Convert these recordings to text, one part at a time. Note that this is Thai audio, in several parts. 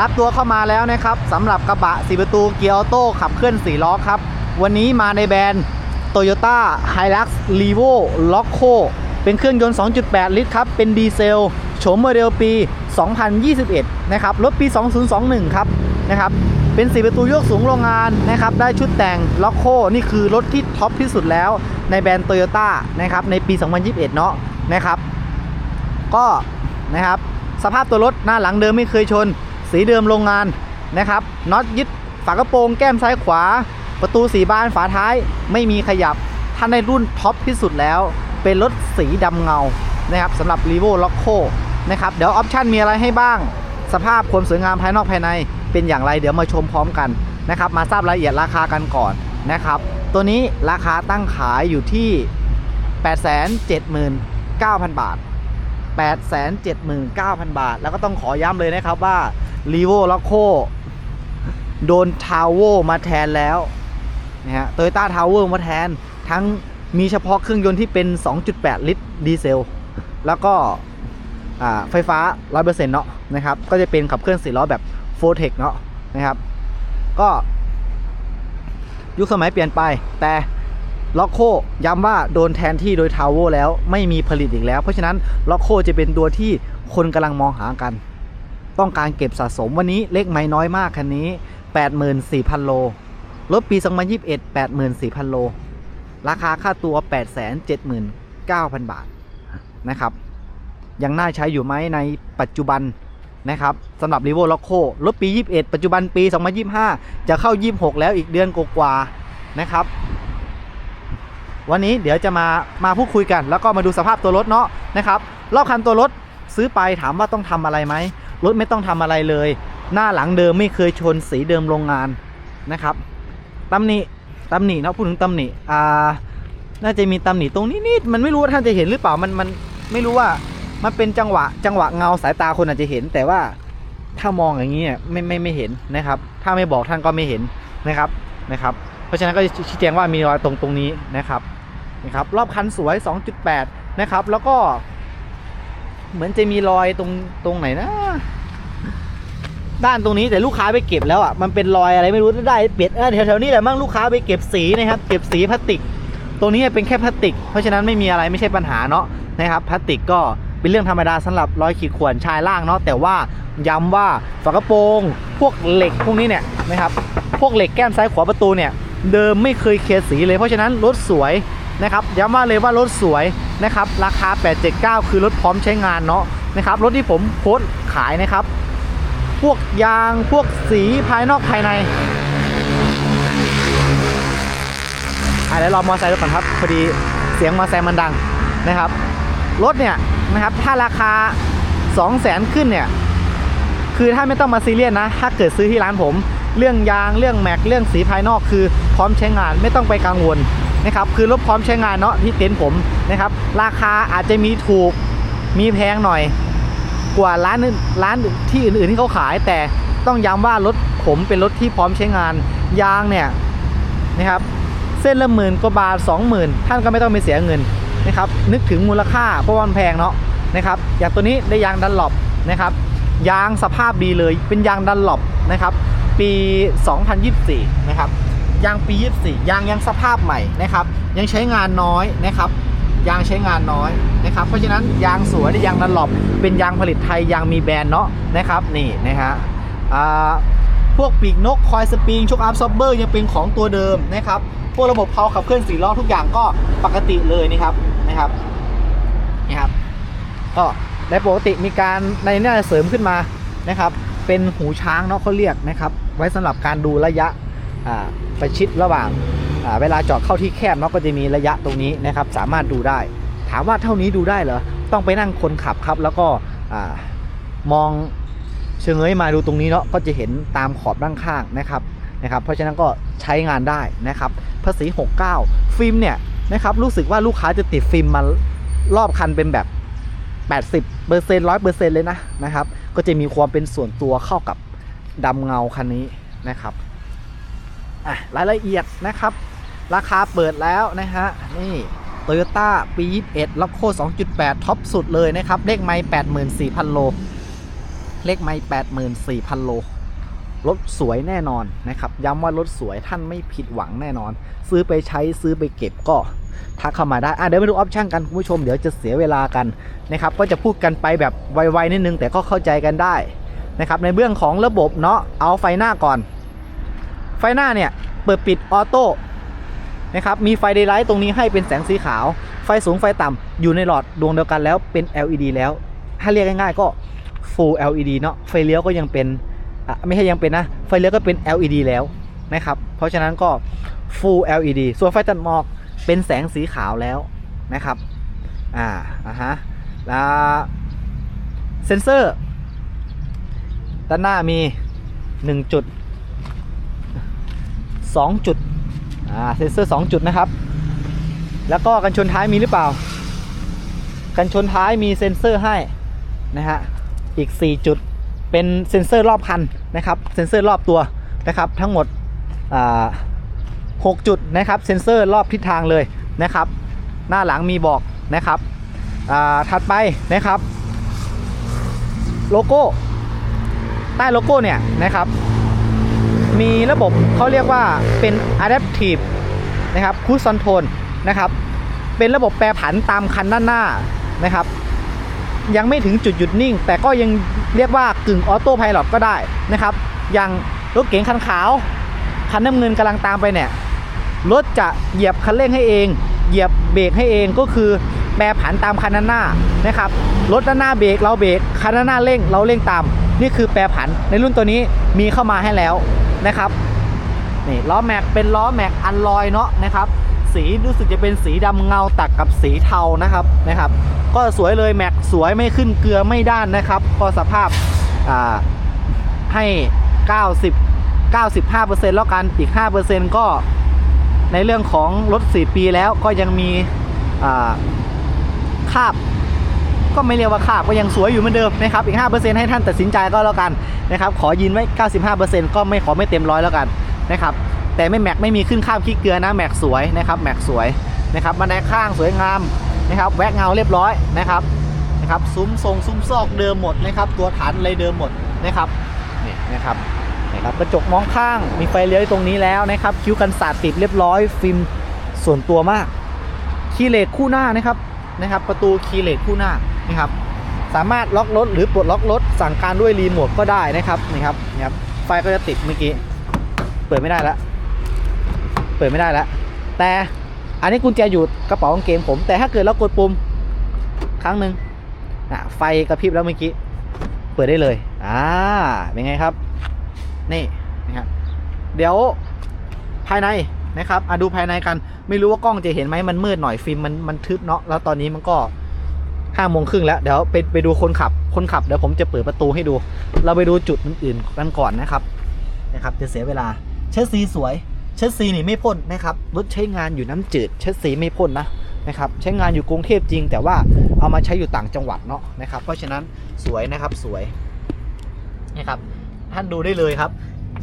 รับตัวเข้ามาแล้วนะครับสำหรับกระบะ4ประตูเกียร์ออโต้ขับเคลื่อน4ล้อครับ วันนี้มาในแบรนด์ Toyota Hilux Revo Loco เป็นเครื่องยนต์ 2.8 ลิตรครับ เป็นดีเซลโฉมโมเดลปี 2021 นะครับรถปี 2021 ครับนะครับเป็น4ประตูยกสูงโรงงานนะครับได้ชุดแต่ง Loco นี่คือรถที่ท็อปที่สุดแล้วในแบรนด์ Toyota นะครับในปี 2021 เนาะนะครับ ก็นะครับสภาพตัวรถหน้าหลังเดิมไม่เคยชน สีเดิมโรงงานนะครับน็อตยึดฝากระโปรงแก้มซ้ายขวา ประตูสีบานฝาท้ายไม่มีขยับถ้านในรุ่นท็อปที่สุดแล้ว เป็นรถสีดำเงานะครับสำหรับ r e v o Loco นะครับเดี๋ยวออปชันมีอะไรให้บ้าง สภาพความสวยงามภายนอกภายในเป็นอย่างไรเดี๋ยวมาชมพร้อมกันนะครับมาทราบรายละเอียดราคากันก่อนนะครับตัวนี้ราคาตั้งขายอยู่ที่ 879,000 บาท 879,000 บาท แล้วก็ต้องขอย้ำเลยนะครับว่า r e v o l o c o โคโดนทาวเวอร์มาแทนแล้วนะฮะโตโยต้าทาวเวอร์มาแทน ทั้งมีเฉพาะเครื่องยนต์ที่เป็น 2.8 ลิตรดีเซล แล้วก็ไฟฟ้า 100%เนาะนะครับ ก็จะเป็นขับเคลื่อน4ล้อแบบ f o r t e c เนาะนะครับ ก็ยุคสมัยเปลี่ยนไป แต่ล็อกโคย้ำว่าโดนแทนที่โดยทาวเวอร์แล้วไม่มีผลิตอีกแล้ว เพราะฉะนั้นล็อกโคจะเป็นตัวที่คนกำลังมองหากัน ต้องการเก็บสะสมวันนี้เลขไม่น้อยมากคันนี้ 84,000 โล รถปี 2021 84,000 โล ราคาค่าตัว 879,000 บาทนะครับ ยังน่าใช้อยู่ไหมในปัจจุบันนะครับสำหรับ r e v o l o c o รถปี 21 ปัจจุบันปี 2025 จะเข้า 26 แล้วอีกเดือนกว่าๆนะครับ วันนี้เดี๋ยวจะมามาพูดคุยกัน แล้วก็มาดูสภาพตัวรถเนาะนะครับรอบคันตัวรถ ซื้อไปถามว่าต้องทำอะไรไหมรถไม่ต้องทำอะไรเลย หน้าหลังเดิมไม่เคยชนสีเดิมโรงงานนะครับตำหนิตำหนิเนาะพูดถึงตำหนิอ่าน่าจะมีตำหนิตรงนี้นิดมันไม่รู้ว่าท่านจะเห็นหรือเปล่ามันมันไม่รู้ว่ามันเป็นจังหวะจังหวะเงาสายตาคนอาจจะเห็น แต่ว่าถ้ามองอย่างนี้เนี่ยไม่ไม่ไม่เห็นนะครับ ถ้าไม่บอกท่านก็ไม่เห็นนะครับนะครับ เพราะฉะนั้นก็ชี้แจงว่ามีรอยตรงตรงนี้นะครับนะครับรอบคันสวย 2.8 นะครับ แล้วก็ เหมือนจะมีรอยตรงตรงไหนนะ ด้านตรงนี้แต่ลูกค้าไปเก็บแล้วอะมันเป็นรอยอะไรไม่รู้ได้เปลี่ยนแถวๆนี้แหละมั่งลูกค้าไปเก็บสีนะครับ เก็บสีพลาสติก ตรงนี้เป็นแค่พลาสติก เพราะฉะนั้นไม่มีอะไรไม่ใช่ปัญหาเนาะนะครับพลาสติกก็เป็นเรื่องธรรมดาสำหรับร้อยขีดข่วนชายล่างเนาะแต่ว่าย้ำว่าฝากระโปรงพวกเหล็กพวกนี้เนี่ยนะครับพวกเหล็กแก้มซ้ายขวาประตูเนี่ยเดิมไม่เคยเคลียร์สีเลยเพราะฉะนั้นรถสวย นะครับย้ำว่าเลยว่ารถสวยนะครับราคา 879 คือรถพร้อมใช้งานเนาะนะครับรถที่ผมโพสขายนะครับ พวกยางพวกสีภายนอกภายในอะเดี๋ยวรอมอเตอร์ไซค์ดูก่อนครับพอดีเสียงมอเตอร์ไซค์มันดังนะครับ รถเนี่ยนะครับถ้าราคา 2 0 0แสนขึ้นเนี่ยคือถ้าไม่ต้องมาซีเรียสนะ ถ้าเกิดซื้อที่ร้านผม เรื่องยางเรื่องแม็กเรื่องสีภายนอกคือพร้อมใช้งานไม่ต้องไปกังวล นะครับคือรถพร้อมใช้งานเนาะที่เต็นท์ผมนะครับ ราคาอาจจะมีถูกมีแพงหน่อย กว่าร้านร้านที่อื่นๆที่เขาขาย แต่ต้องย้ำว่ารถผมเป็นรถที่พร้อมใช้งานยางเนี่ยนะครับ เส้นละหมื่นกว่าบาทสองหมื่นท่านก็ไม่ต้องไปเสียเงินนะครับ นึกถึงมูลค่าเพราะว่ามันแพงเนาะนะครับ อย่างตัวนี้ได้ยางดันหลบนะครับ ยางสภาพดีเลยเป็นยางดันหลบนะครับ ปี 2024 นะครับ ยางปี 24 ยางยังสภาพใหม่นะครับ ยังใช้งานน้อยนะครับ ยางใช้งานน้อยนะครับ เพราะฉะนั้นยางสวยยางดันหลบเป็นยางผลิตไทยยางมีแบรนด์เนาะนะครับนี่นะฮะอ่าพวกปีกนกคอยสปริงชุกอัพซอบเบอร์ยังเป็นของตัวเดิมนะครับ พวกระบบเพาขับเคลื่อนสี่ล้อทุกอย่างก็ปกติเลยนะครับนะครับนี่ครับก็ในปกติมีการในเนี้เสริมขึ้นมานะครับ เป็นหูช้างเนาะเขาเรียกนะครับ ไว้สำหรับการดูระยะ ประชิดระหว่างเวลาจอดเข้าที่แคบเนาะก็จะมีระยะตรงนี้นะครับสามารถดูได้ ถามว่าเท่านี้ดูได้เหรอต้องไปนั่งคนขับครับ แล้วก็อมองเชิงเงยมาดูตรงนี้เนาะก็จะเห็นตามขอบด้านข้างนะครับนะครับ เพราะฉะนั้นก็ใช้งานได้นะครับภาษี 69 ฟิล์มเนี่ยนะครับรู้สึกว่าลูกค้าจะติดฟิล์มมารอบคันเป็นแบบ 80เปอร์เซ็นต์ร้อยเปอร์เซ็นต์เลยนะนะครับ ก็จะมีความเป็นส่วนตัวเข้ากับดำเงาคันนี้นะครับ อะรายละเอียดนะครับ ราคาเปิดแล้วนะฮะนี่โตโยต้าปี21ล็อกโค 2.8 ท็อปสุดเลยนะครับ เลขไมล์84,000 โล เลขไม่84,000 โล รถสวยแน่นอนนะครับ ย้ำว่ารถสวยท่านไม่ผิดหวังแน่นอน ซื้อไปใช้ซื้อไปเก็บก็ทักเข้ามาได้ อะเดี๋ยวมาดูออปชั่นกันคุณผู้ชม เดี๋ยวจะเสียเวลากันนะครับ ก็จะพูดกันไปแบบไวๆนิดนึงแต่ก็เข้าใจกันได้นะครับ ในเบื้องของระบบเนาะ เอาไฟหน้าก่อน ฟหน้าเนี่ยเปิดปิดออโต้นะครับมีไฟเดย์ไลท์ตรงนี้ให้เป็นแสงสีขาว ไฟสูงไฟต่ำอยู่ในหลอดดวงเดียวกันแล้วเป็น LED แล้ว ถ้าเรียกง่ายๆก็ Full LED เนาะไฟเลี้ยวก็ยังเป็นอะไม่ใช่ยังเป็นนะไฟเลี้ยวก็เป็น LED แล้วนะครับเพราะฉะนั้นก็ Full LED ส่วนไฟตัดหมอกเป็นแสงสีขาวแล้วนะครับอ่าอ่าฮะแล้วเซนเซอร์ด้านหน้ามี 1 จุด 2 จุดอ่าเซนเซอร์ 2 จุดนะครับ แล้วก็กันชนท้ายมีหรือเปล่า กันชนท้ายมีเซ็นเซอร์ให้นะฮะอีก 4 จุดเป็นเซ็นเซอร์รอบคันนะครับเซ็นเซอร์รอบตัวนะครับทั้งหมดอ่า6จุดนะครับเซ็นเซอร์รอบทิศทางเลยนะครับ หน้าหลังมีบอกนะครับอ่าถัดไปนะครับ โลโก้ ใต้โลโก้เนี่ยนะครับ มีระบบเขาเรียกว่าเป็น adaptive นะครับ cruise control นะครับ เป็นระบบแปรผันตามคันด้านหน้านะครับ ยังไม่ถึงจุดหยุดนิ่ง แต่ก็ยังเรียกว่ากึ่งออโต้พายロก็ได้นะครับ อย่างรถเก๋งคันขาว คันน้ำเงินกำลังตามไปเนี่ย รถจะเหยียบคันเร่งให้เอง เหยียบเบรกให้เองก็คือแปรผันตามคันด้านหน้านะครับ รถด้านหน้าเบรกเราเบรก คันด้านหน้าเร่งเราเร่งตาม นี่คือแปรผันในรุ่นตัวนี้มีเข้ามาให้แล้ว นะครับนี่ล้อแม็กเป็นล้อแม็กอันลอยเนาะนะครับ สีรู้สึกจะเป็นสีดำเงาตัดกับสีเทานะครับนะครับ ก็สวยเลยแม็กสวยไม่ขึ้นเกลือไม่ด้านนะครับ ก็สภาพอ่าให้ 90 95%แล้วกันอีก 5%ก็ในเรื่องของรถ 4 ปีแล้วก็ยังมีอ่าคาบ ก็ไม่เรียกว่าคาบก็ยังสวยอยู่เหมือนเดิมนะครับอีก 5%ให้ท่านตัดสินใจก็แล้วกันนะครับขอยินไว้ 95%ก็ไม่ขอไม่เต็มร้อยแล้วกันนะครับแต่ไม่แม็กไม่มีขึ้นข้ามขี้เกลือนะแม็กสวยนะครับแม็กสวยนะครับบันไดข้างสวยงามนะครับแวกเงาเรียบร้อยนะครับนะครับซุ้มทรงซุ้มซอกเดิมหมดนะครับตัวฐานอะไรเดิมหมดนะครับนี่นะครับนะครับกระจกมองข้างมีไฟเลี้ยวตรงนี้แล้วนะครับคิ้วกันสาดติดเรียบร้อยฟิล์มส่วนตัวมากคีเลสคู่หน้านะครับ นะครับ ประตูคีย์เลสคู่หน้านะครับ สามารถล็อกรถหรือปลดล็อกรถสั่งการด้วยรีโมทก็ได้นะครับนี่ครับนี่ครับไฟก็จะติดเมื่อกี้ เปิดไม่ได้แล้วเปิดไม่ได้แล้วแต่อันนี้กุญแจอยู่กระเป๋ากางเกงผม แต่ถ้าเกิดเรากดปุ่มครั้งหนึ่งไฟกระพริบแล้วเมื่อกี้ เปิดได้เลย อ่า เป็นไงครับ นี่นะครับเดี๋ยวภายใน นะครับอะดูภายในกัน ไม่รู้ว่ากล้องจะเห็นไหมมันมืดหน่อยฟิล์มมันมันทึบเนาะแล้วตอนนี้มันก็ห้าโมงครึ่งแล้วเดี๋ยวไปไปดูคนขับคนขับเดี๋ยวผมจะเปิดประตูให้ดู เราไปดูจุดอื่นๆกันก่อนนะครับนะครับ จะเสียเวลาเชสซีสวยเชสซีนี่ไม่พ่นนะครับรถใช้งานอยู่น้ำจืดเชสซีไม่พ่นนะนะครับใช้งานอยู่กรุงเทพจริง แต่ว่าเอามาใช้อยู่ต่างจังหวัดเนาะนะครับ เพราะฉะนั้นสวยนะครับสวยนะครับท่านดูได้เลยครับ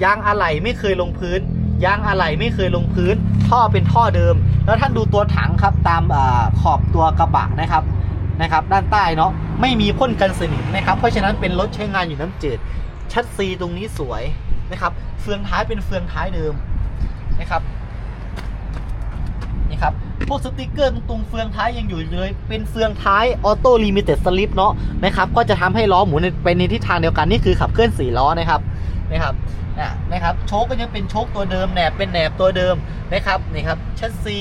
ยางอะไหล่ไม่เคยลงพื้น ยางอะไหล่ไม่เคยลงพื้น ท่อเป็นท่อเดิม แล้วท่านดูตัวถังครับตามอขอบตัวกระบะนะครับนะครับด้านใต้เนาะไม่มีพ่นกันสนิมนะครับ เพราะฉะนั้นเป็นรถใช้งานอยู่น้ำจืดชัดซีตรงนี้สวยนะครับเฟืองท้ายเป็นเฟืองท้ายเดิมนะครับนี่ครับพวกสติกเกอร์ตรงเฟืองท้ายยังอยู่เลย เป็นเฟืองท้ายออโต้ลิมิเต็ดสลิปเนาะนะครับก็จะทำให้ล้อหมุนไปในทิศทางเดียวกันนี่คือขับเคลื่อน4ล้อนะครับ นะครับอะนะครับโชคก็ยังเป็นโชคตัวเดิมแหนบเป็นแหนบตัวเดิมนะครับนี่ครับชัดซี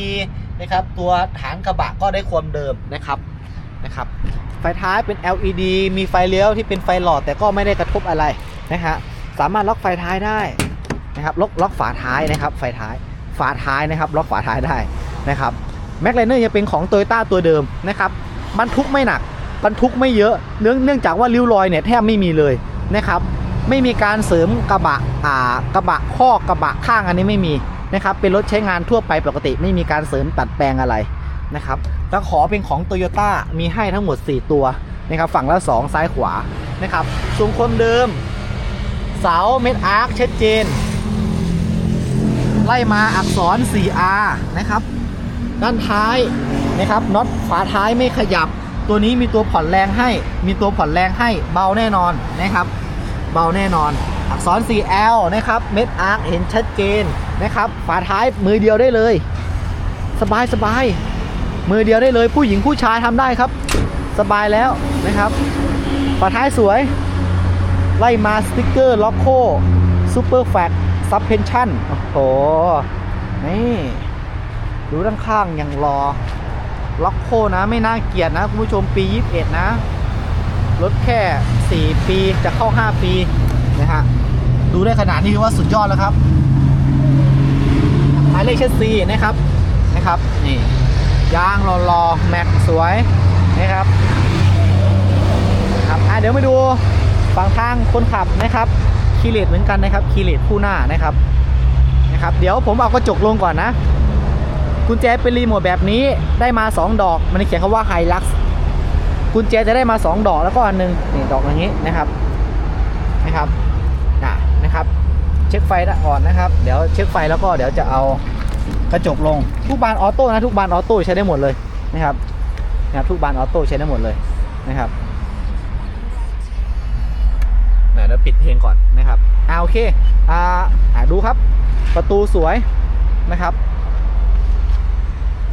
นะครับตัวฐานกระบะก็ได้ความเดิมนะครับนะครับไฟท้ายเป็น LED มีไฟเลี้ยวที่เป็นไฟหลอดแต่ก็ไม่ได้กระทบอะไรนะฮะสามารถล็อกไฟท้ายได้นะครับล็อกล็อกฝาท้ายนะครับ ไฟท้ายฝาท้ายนะครับ ล็อกฝาท้ายได้นะครับแม็กไลเนอร์ยังเป็นของโตโยต้าตัวเดิมนะครับบรรทุกไม่หนักบรรทุกไม่เยอะเนื่องเนื่องจากว่าริ้วรอยเนี่ยแทบไม่มีเลยนะครับ ไม่มีการเสริมกระบะอ่ากระบะข้อกระบะข้างอันนี้ไม่มีนะครับเป็นรถใช้งานทั่วไปปกติ ไม่มีการเสริมตัดแปลงอะไรนะครับตะขอเป็นของโตโยต้ามีให้ทั้งหมด 4 ตัวนะครับฝั่งละ 2 ซ้ายขวานะครับทรงคนเดิม เสาเม็ดอาร์คชัดเจน ไล่มาอักษร 4R นะครับด้านท้ายนะครับน็อตฝาท้ายไม่ขยับ ตัวนี้มีตัวผ่อนแรงให้ มีตัวผ่อนแรงให้เบาแน่นอนนะครับ เบาแน่นอน อักษร 4L นะครับเม็ดอาร์คเห็นชัดเจนนะครับฝาท้ายมือเดียวได้เลย สบายสบายมือเดียวได้เลย ผู้หญิงผู้ชายทำได้ครับ สบายแล้วนะครับฝาท้ายสวย ไล่มาสติกเกอร์ล็อกโคซูเปอร์แฟกซับเพนชั่นโอ้โหนี่ดูด้านข้างย่างรอ ล็อกโคนะไม่น่าเกลียดนะ คุณผู้ชมปี 21 นะ รถแค่ 4 ปีจะเข้า 5 ปีนะฮะดูได้ขนาดนี้ถือว่าสุดยอดแล้วครับหมายเลขเชสซีนะครับนะครับนี่ยางรอๆแม็กสวยนะครับครับอะเดี๋ยวมาดูฝั่งทางคนขับนะครับคีเลตเหมือนกันนะครับคีเลตคู่หน้านะครับนะครับ เดี๋ยวผมเอากระจกลงก่อนนะกุญแจเป็นรีโมทแบบนี้ได้มา 2 ดอก มันเขียนคำว่าไฮลักซ์ กุญแจจะได้มา 2 ดอกแล้วก็อันหนึงนี่ดอกอย่างนี้นะครับนะครับอะนะครับ เช็คไฟก่อนนะครับ เดี๋ยวเช็คไฟแล้วก็เดี๋ยวจะเอากระจกลงทุกบานออโต้นะทุกบานออโต้ใช้ได้หมดเลยนะครับนะครับทุกบานออโต้ใช้ได้หมดเลยนะครับเดี๋ยวปิดเพลงก่อนนะครับอ่าโอเคอ่าอ่าดูครับประตูสวยนะครับ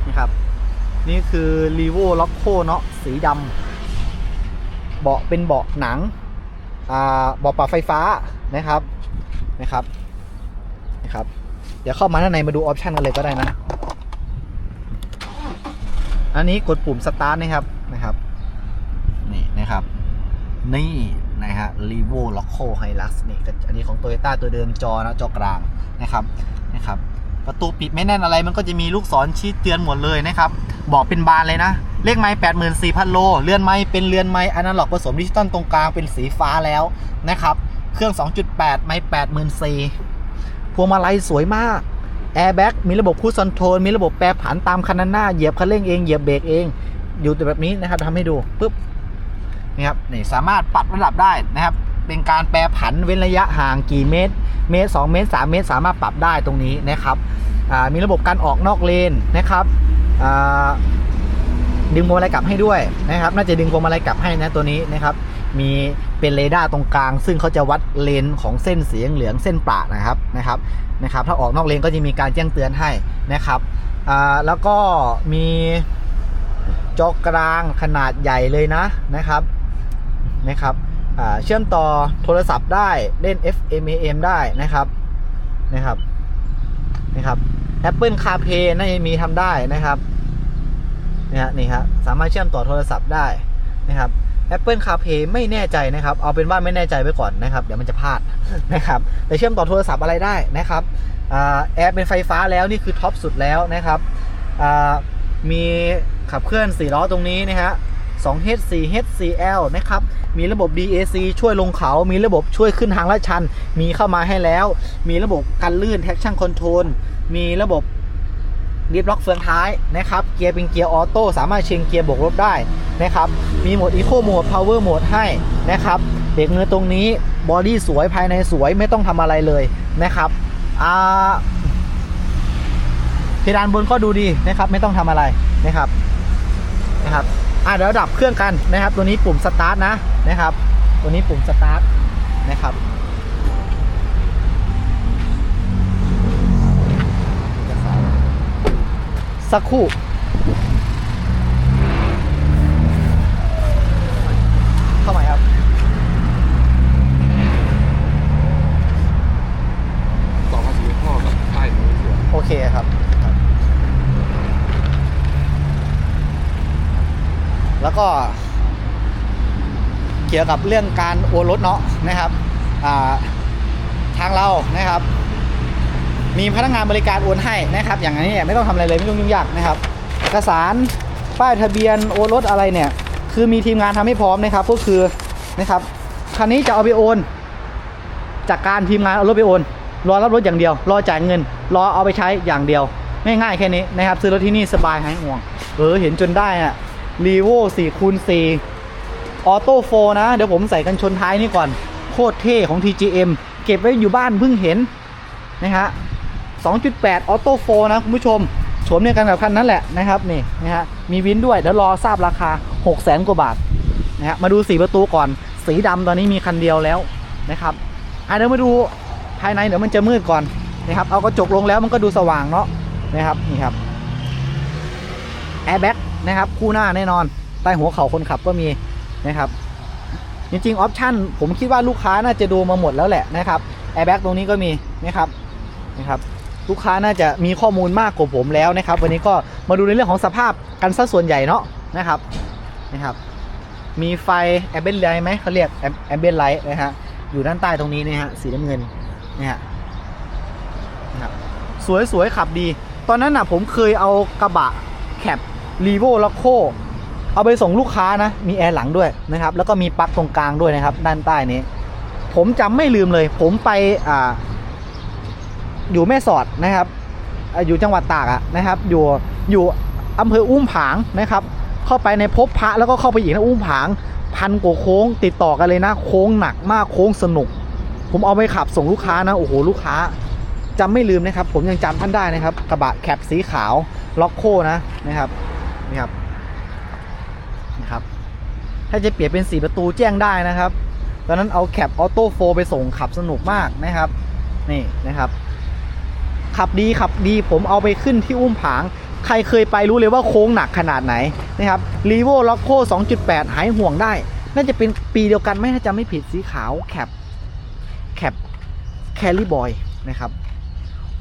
นี่ครับ นี่คือ r e v o l o c o เนาะสีดำเบาะเป็นเบาะหนังอ่าเบาะปรับไฟฟ้านะครับนะครับนะครับ เดี๋ยวเข้ามาด้านในมาดูออปชันกันเลยก็ได้นะ อันนี้กดปุ่มสตาร์ทนะครับนะครับนี่นะครับ นี่นะฮะ r e v o l o c o Hilux นี่ก็อันนี้ของ Toyota ตัวเดิมจอนะจอกลางนะครับนะครับ ประตูปิดไม่แน่นอะไร มันก็จะมีลูกศรชี้เตือนหมดเลยนะครับบอกเป็นบานเลยนะ เลขไม้แปดหมื่นสี่พันโล เลื่อนไม้เป็นเลื่อนไม้อนาล็อกผสมดิจิตอลตรงกลางเป็นสีฟ้าแล้วนะครับ เครื่อง 2.8 ไม้แปดหมื่นสี่พวงมาลัยสวยมากแอร์แบ็กมีระบบคูซอนโทนมีระบบแปรผันตามคันหน้า เหยียบคันเร่งเองเหยียบเบรกเอง อยู่แต่แบบนี้นะครับทำให้ดูปุ๊บนี่ครับนี่สามารถปรับระดับได้นะครับ เป็นการแปรผันเว้นระยะห่างกี่เมตร เมตร 2 เมตร 3 เมตร สามารถปรับได้ตรงนี้นะครับมีระบบการออกนอกเลนนะครับดึงพวงมาลัยกลับให้ด้วยนะครับ น่าจะดึงพวงมาลัยกลับให้นะตัวนี้นะครับ มีเป็นเรดาร์ตรงกลาง ซึ่งเขาจะวัดเลนของเส้นสีเหลืองเส้นปะนะครับนะครับนะครับ ถ้าออกนอกเลนก็จะมีการแจ้งเตือนให้นะครับแล้วก็มีจอกลางขนาดใหญ่เลยนะนะครับนะครับ เชื่อมต่อโทรศัพท์ได้เล่น FM AM ได้นะครับนะครับนะครับ Apple CarPlay น่าจะมีทำได้นะครับนะฮะนี่ครับสามารถเชื่อมต่อโทรศัพท์ได้นะครับ Apple CarPlay ไม่แน่ใจนะครับ เอาเป็นว่าไม่แน่ใจไว้ก่อนนะครับ เดี๋ยวมันจะพลาดนะครับแต่เชื่อมต่อโทรศัพท์อะไรได้นะครับอแอร์เป็นไฟฟ้าแล้วนี่คือท็อปสุดแล้วนะครับมีขับเคลื่อน4ล้อตรงนี้นะฮะ 2H 4H 4L นะครับ มีระบบ DAC ช่วยลงเขา มีระบบช่วยขึ้นทางลาดชัน มีเข้ามาให้แล้ว มีระบบกันลื่น traction control มีระบบดิฟล็อกเฟืองท้ายนะครับ เกียร์เป็นเกียร์ออโต้สามารถเชงเกียร์บวกลบได้นะครับ มีโหมด Eco Mode Power Mode ให้นะครับเบรกมือตรงนี้บอดี้สวยภายในสวยไม่ต้องทำอะไรเลยนะครับอ่าเพดานบนก็ดูดีนะครับ ไม่ต้องทำอะไรนะครับนะครับ อะเดี๋ยวดับเครื่องกันนะครับ ตัวนี้ปุ่มสตาร์ทนะนะครับ ตัวนี้ปุ่มสตาร์ทนะครับสักครู่ เข้ามาครับ ต่อภาษีพ่อกับป้ายนี้เสีย โอเคครับครับ แล้ว ก็ เกี่ยวกับเรื่องการโอนรถเนาะนะครับทางเรานะครับ มีพนักงานบริการโอนให้นะครับ อย่างนี้เนี่ยไม่ต้องทำอะไรเลยไม่ต้องยุ่งยากนะครับเอกสารป้ายทะเบียนโอนรถอะไรเนี่ย คือมีทีมงานทำให้พร้อมนะครับ ก็คือนะครับคันนี้จะเอาไปโอน จากการทีมงานเอารถไปโอน รอรับรถอย่างเดียว รอจ่ายเงิน รอเอาไปใช้อย่างเดียวง่ายๆแค่นี้นะครับ ซื้อรถที่นี่สบายหายห่วง เออเห็นจนได้อะ รีโว4คูณ4ออโต้โฟนะ เดี๋ยวผมใส่กันชนท้ายนี่ก่อน โคตรเท่ของ TGM เก็บไว้อยู่บ้านเพิ่งเห็น นะฮะ 2.8 ออโต้โฟนะคุณผู้ชมโฉมเนี่ยกันกับคันนั้นแหละนะครับนี่นะฮะมีวินด้วยเดี๋ยวรอทราบราคา 6 0 0 0 0 0กว่าบาทนะฮะมาดูสีประตูก่อน สีดำตอนนี้มีคันเดียวแล้วนะครับอะเดี๋ยวมาดูภายในเดี๋ยวมันจะมืดก่อนนะครับเอากระจกลงแล้วมันก็ดูสว่างเนาะนะครับนี่ครับแอร์แบ็ก นะครับ คู่หน้าแน่นอน ใต้หัวเข่าคนขับก็มีนะครับจริงๆออปชั่นผมคิดว่าลูกค้าน่าจะดูมาหมดแล้วแหละนะครับแอร์แบ็กตรงนี้ก็มีนะครับนะครับลูกค้าน่าจะมีข้อมูลมากกว่าผมแล้วนะครับ วันนี้ก็มาดูในเรื่องของสภาพกันซะส่วนใหญ่เนาะนะครับนะครับ มีไฟแอมเบนไลท์ไหมเขาเรียกแอมเบนไลท์นะฮะอยู่ด้านใต้ตรงนี้นะฮะสีน้ำเงินนะฮะนะครับสวยๆขับดี ตอนนั้นน่ะผมเคยเอากระบะแคป รีโวล็อกโคเอาไปส่งลูกค้านะ มีแอร์หลังด้วยนะครับ แล้วก็มีปลั๊กตรงกลางด้วยนะครับ ด้านใต้นี้ ผมจำไม่ลืมเลย ผมไปอ่าอยู่แม่สอดนะครับ อยู่จังหวัดตากอะนะครับ อยู่อยู่อำเภออุ้มผางนะครับ เข้าไปในพบพระแล้วก็เข้าไปอีกนะอุ้มผาง พันกว่าโค้ง ติดต่อกันเลยนะ โค้งหนักมากโค้งสนุก ผมเอาไปขับส่งลูกค้านะ โอ้โห ลูกค้าจำไม่ลืมนะครับ ผมยังจำท่านได้นะครับ กระบะแคปสีขาว ล็อกโคนะนะครับ นี่ครับนะครับ ถ้าจะเปลี่ยนเป็นสีประตูแจ้งได้นะครับตอนนั้นเอาแคปออโต้โฟไปส่งขับสนุกมากนะครับนี่นะครับ ขับดีขับดีผมเอาไปขึ้นที่อุ้มผาง ใครเคยไปรู้เลยว่าโค้งหนักขนาดไหนนะครับรีโวล็อกโค2.8 หายห่วงได้ น่าจะเป็นปีเดียวกันไหม่ถ้าจำไม่ผิดสีขาวแคปแคปแคลรี่บอยนะครับ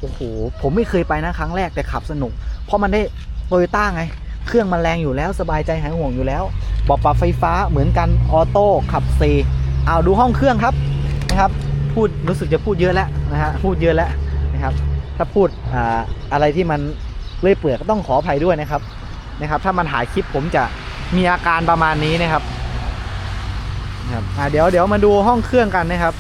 โอ้โห ผมไม่เคยไปนะครั้งแรกแต่ขับสนุก เพราะมันได้โตโยต้าไง เครื่องมันแรงอยู่แล้วสบายใจหายห่วงอยู่แล้วบอกปรับไฟฟ้าเหมือนกันออโต้ขับเซเอาดูห้องเครื่องครับนะครับ พูดรู้สึกจะพูดเยอะแล้วนะฮะพูดเยอะแล้วนะครับ ถ้าพูดอ่าอะไรที่มันเลื่อยเปลือกก็ต้องขออภัยด้วยนะครับนะครับ ถ้ามันหายคลิปผมจะมีอาการประมาณนี้นะครับนะครับเดี๋ยวเดี๋ยวมาดูห้องเครื่องกันนะครับ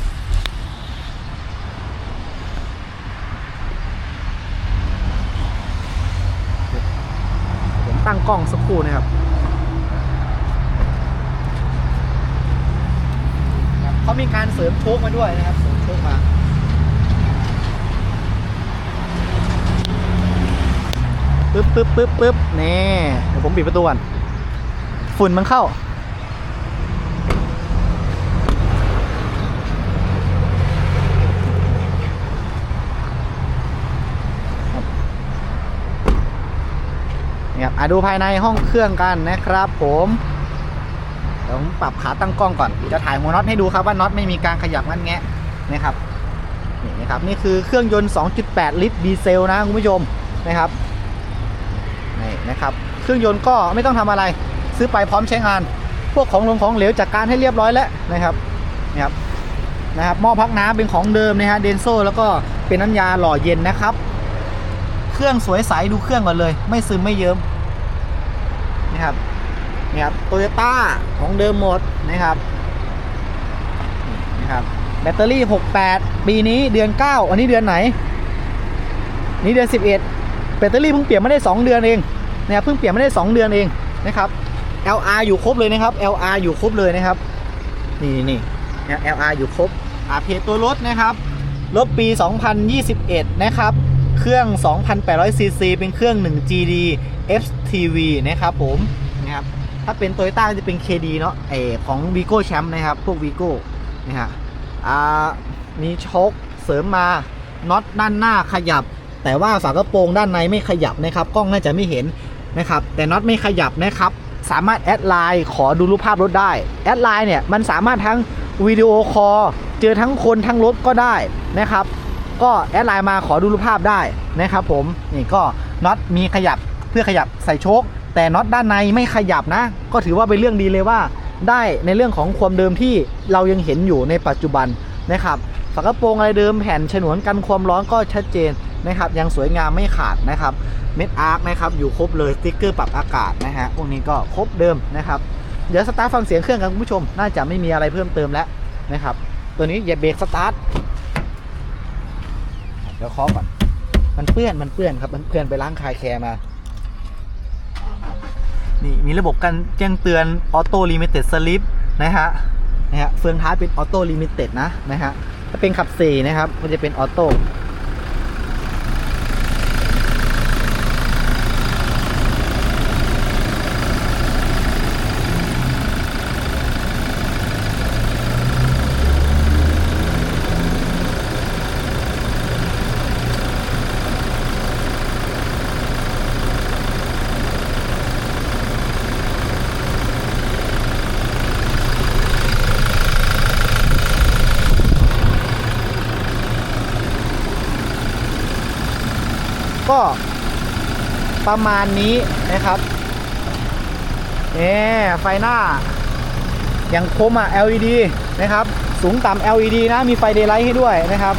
ผมตั้ง กล้องสักครู่นะครับเขามีการเสริมโชคมาด้วยนะครับเสริมโชคมาปึ๊บปึ๊บปึ๊บปึ๊บนี่เดี๋ยวผมปิดประตูก่อนฝุ่นมันเข้า นี่ครับอะ ดูภายในห้องเครื่องกันนะครับผมเดี๋ยวผมปรับขาตั้งกล้องก่อนจะถ่ายหัวน็อตให้ดูครับว่าน็อตไม่มีการขยับงันแงะนะครับนี่นะครับนี่คือเครื่องยนต์ 2.8 ลิตรดีเซลนะคุณผู้ชมนะครับนี่นะครับ เครื่องยนต์ก็ไม่ต้องทำอะไร ซื้อไปพร้อมใช้งาน พวกของลงของเหลวจัดการให้เรียบร้อยแล้วนะครับนี่ครับนะครับหม้อพักน้ำเป็นของเดิมนะฮะเดนโซแล้วก็เป็นน้ำยาหล่อเย็นนะครับ เครื่องสวยใสดูเครื่องก่อนเลย ไม่ซึมไม่เยิ้ม นะครับนี่ครับโตโยต้าของเดิมหมดนะครับนี่นะครับ แบตเตอรี่ 68 ปีนี้เดือน 9 อันนี้เดือนไหน นี่เดือน 11 แบตเตอรี่เพิ่งเปลี่ยนไม่ได้ 2 เดือนเองนะครับเพิ่งเปลี่ยนไม่ได้ 2 เดือนเองนะครับ LR อยู่ครบเลยนะครับ LR อยู่ครบเลยนะครับ นี่นี่นะ LR อยู่ครบอาเพจตัวรถนะครับ รถปี 2021 นะครับ เครื่อง2,800 ซีซี เป็นเครื่อง 1 GD FTV นะครับผมนะครับถ้าเป็น Toyota ก็จะเป็น KD เนาะเอของ Vigo Champ นะครับ พวก Vigo นะฮะอ่ามีโชคเสริมมาน็อตด้านหน้าขยับ แต่ว่าฝากระโปรงด้านในไม่ขยับนะครับกล้องน่าจะไม่เห็นนะครับ แต่น็อตไม่ขยับนะครับ สามารถแอดไลน์ขอดูรูปภาพรถได้แอดไลน์เนี่ยมันสามารถทั้งวิดีโอคอลเจอทั้งคนทั้งรถก็ได้นะครับ ก็แอดไลน์มาขอดูรูปภาพได้นะครับผมนี่ก็น็อตมีขยับเพื่อขยับใส่โชคแต่น็อตด้านในไม่ขยับนะ ก็ถือว่าเป็นเรื่องดีเลยว่า ได้ในเรื่องของความเดิมที่เรายังเห็นอยู่ในปัจจุบันนะครับฝากระโปรงอะไรเดิมแผ่นฉนวนกันความร้อนก็ชัดเจนนะครับ ยังสวยงามไม่ขาดนะครับเม็ดอาร์คนะครับอยู่ครบเลยสติ๊กเกอร์ปรับอากาศนะฮะพวกนี้ก็ครบเดิมนะครับเดี๋ยวสตาร์ทฟังเสียงเครื่องกันคุณผู้ชม น่าจะไม่มีอะไรเพิ่มเติมแล้วนะครับ ตัวนี้อย่าเบรกสตาร์ท เดี๋ยวเคาะก่อน มันเปื้อน มันเปื้อนครับ มันเปื้อนไปล้างคายแคร์มา นี่มีระบบการแจ้งเตือนออโต้ลิมิเต็ดสลิปนะฮะ นะฮะ เฟืองท้ายเป็นออโต้ลิมิเต็ดนะ นะฮะ ถ้าเป็นขับสี่นะครับ มันจะเป็นออโต้ ก็ ประมาณนี้นะครับเอ๊ไฟหน้า อย่างคมอะ LED นะครับ สูงต่ำ LED นะ มีไฟเดย์ไลท์ให้ด้วยนะครับ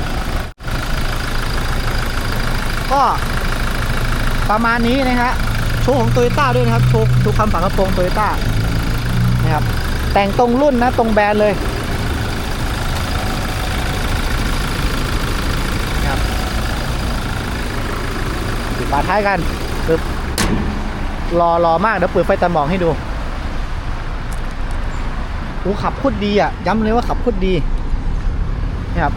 ก็ประมาณนี้นะฮะ โชว์ของโตโยต้าด้วยนะครับ โชว์ดูคำฝังกระโปรงโตโยต้านะครับ แต่งตรงรุ่นนะ ตรงแบรนด์เลยนะครับปิดฝาท้ายกัน ปึ๊บรอรอมากเดี๋ยวเปิดไฟตัดหมอกให้ดูโอ้ขับโคตรดีอะ ย้ำเลยว่าขับโคตรดีนะครับ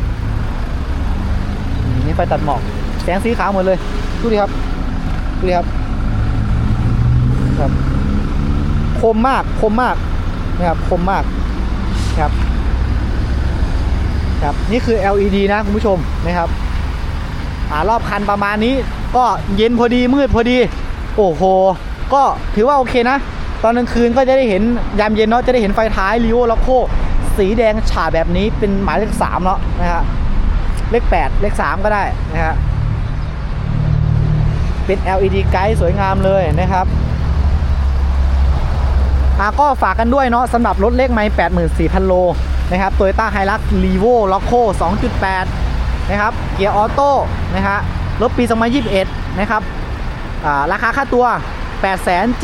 นี่ไฟตัดหมอก แสงสีขาวหมดเลย ดูดิครับดูดิครับครับคมมากคมมากนะครับคมมากครับครับนี่คือ LED นะคุณผู้ชมนะครับารอบคันประมาณนี้ ก็เย็นพอดีมืดพอดี โอ้โห ก็ถือว่าโอเคนะ ตอนกลางคืนก็จะได้เห็นยามเย็นเนาะจะได้เห็นไฟท้ายลีโอล็อกโคสีแดงฉาบแบบนี้เป็นหมายเลขสามแล้วนะฮะเลขแปดเลขสามก็ได้นะฮะเป็น LED ไกด์สวยงามเลยนะครับอะก็ฝากกันด้วยเนาะสำหรับรถเล็กไมล์84,000 โลนะครับ Toyota Hilux Revo Loco 2.8 นะครับ เกียร์ออโต้นะฮะรถปี 2021 นะครับอ่าราคาค่าตัว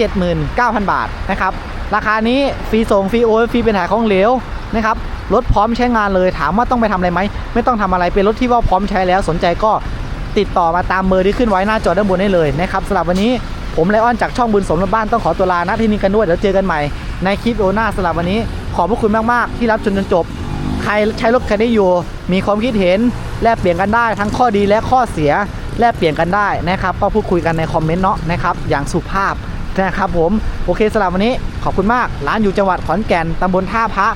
879,000 บาทนะครับ ราคานี้ฟรีส่งฟรีโอนฟรีเป็นถ่ายของเหลวนะครับรถพร้อมใช้งานเลยถามว่าต้องไปทำอะไรไหม ไม่ต้องทำอะไรเป็นรถที่ว่าพร้อมใช้แล้วสนใจก็ติดต่อมาตามเบอร์ที่ขึ้นไว้หน้าจอด้านบนได้เลยนะครับสำหรับวันนี้ผมไลออนจากช่องบุญสมรถบ้านต้องขอตัวลาณที่นี่กันด้วยเดี๋ยวเจอกันใหม่ ในคลิปโอหน้าสำหรับวันนี้ ขอบพระคุณมาก ๆ ที่รับจนจนจบ ใครใช้รถคันนี้อยู่ มีความคิดเห็น แลกเปลี่ยนกันได้ทั้งข้อดีและข้อเสียแลกเปลี่ยนกันได้นะครับ ก็พูดคุยกันในคอมเมนต์เนาะนะครับอย่างสุภาพนะครับผมโอเคสำหรับวันนี้ขอบคุณมาก ร้านอยู่จังหวัดขอนแก่นตำบลท่าพระ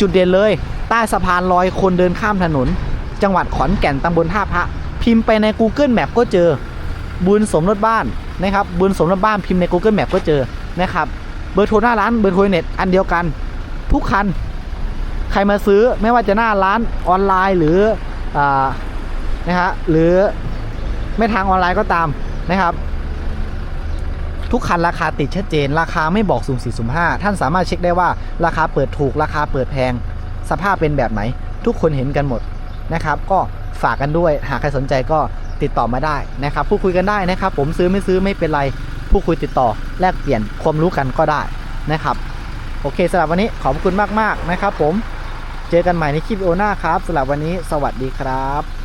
จุดเด่นเลย ใต้สะพานลอยคนเดินข้ามถนน จังหวัดขอนแก่นตำบลท่าพระพิมพ์ไปใน Google Map ก็เจอ บุญสมรถบ้านนะครับบุญสมรถบ้านพิมพ์ใน Google Map ก็เจอนะครับเบอร์โทรหน้าร้านเบอร์โทรเน็ตอันเดียวกัน ทุกคัน ใครมาซื้อไม่ว่าจะหน้าร้านออนไลน์หรือ นะฮะหรือไม่ทางออนไลน์ก็ตามนะครับ ทุกคันราคาติดชัดเจน ราคาไม่บอกสุ่มสี่สุ่มห้าท่านสามารถเช็คได้ว่าราคาเปิดถูกราคาเปิดแพง สภาพเป็นแบบไหน ทุกคนเห็นกันหมดนะครับ ก็ฝากกันด้วยหากใครสนใจก็ติดต่อมาได้นะครับพูดคุยกันได้นะครับ ผมซื้อไม่ซื้อไม่เป็นไรพูดคุยติดต่อแลกเปลี่ยนความรู้กันก็ได้นะครับ โอเคสำหรับวันนี้ขอบคุณมากๆนะครับผม เจอกันใหม่ในคลิปวิดีโอหน้าครับสำหรับวันนี้สวัสดีครับ